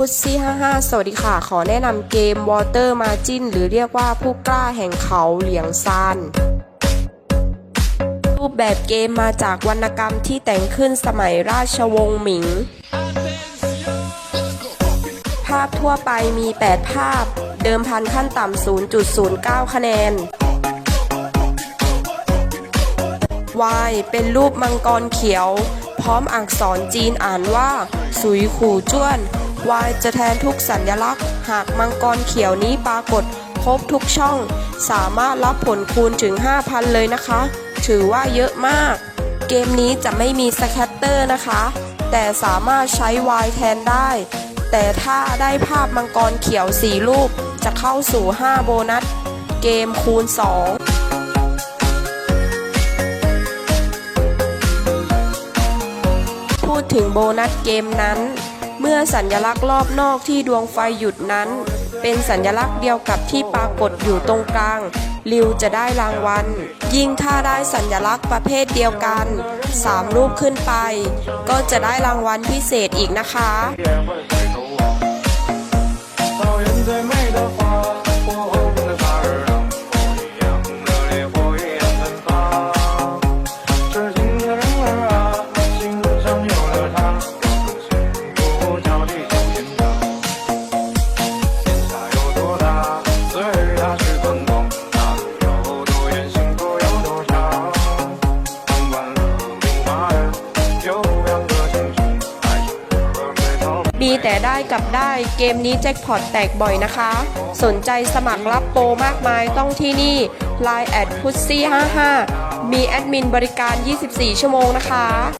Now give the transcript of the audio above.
พุซซี่55 สวัสดีค่ะ ขอแนะนำเกม Water Margin หรือเรียกว่าผู้กล้าแห่งเขาเหลียงซานรูปแบบเกมมาจากวรรณกรรมที่แต่งขึ้นสมัยราชวงศ์หมิง ภาพทั่วไปมี 8 ภาพ เดิมพันขั้นต่ำ 0.09 คะแนน Y เป็นรูปมังกรเขียว พร้อมอักษรจีนอ่านว่า สุยขู่จ้วน Y จะแทนทุกสัญลักษณ์ หากมังกรเขียวนี้ปรากฏครบทุกช่อง สามารถรับผลคูณถึง 5,000 เลยนะคะ ถือว่าเยอะมาก เกมนี้จะไม่มีสแคตเตอร์นะคะ แต่สามารถใช้ Y แทนได้ แต่ถ้าได้ภาพมังกรเขียว4รูป จะเข้าสู่ 5 โบนัส เกมคูณ 2 ถึงโบนัสเกมนั้น เมื่อสัญลักษณ์รอบนอกที่ดวงไฟหยุดนั้น เป็นสัญลักษณ์เดียวกับที่ปรากฏอยู่ตรงกลาง ริวจะได้รางวัล ยิ่งถ้าได้สัญลักษณ์ประเภทเดียวกัน 3 รูปขึ้นไป ก็จะได้รางวัลพิเศษอีกนะคะ มีแต่ได้กับได้เกมนี้แจ็คพอตแตกบ่อยนะคะ สนใจสมัครรับโปรมากมายต้องที่นี่ Line แอดพุซซี่55มีแอดมินบริการ 24 ชั่วโมงนะคะ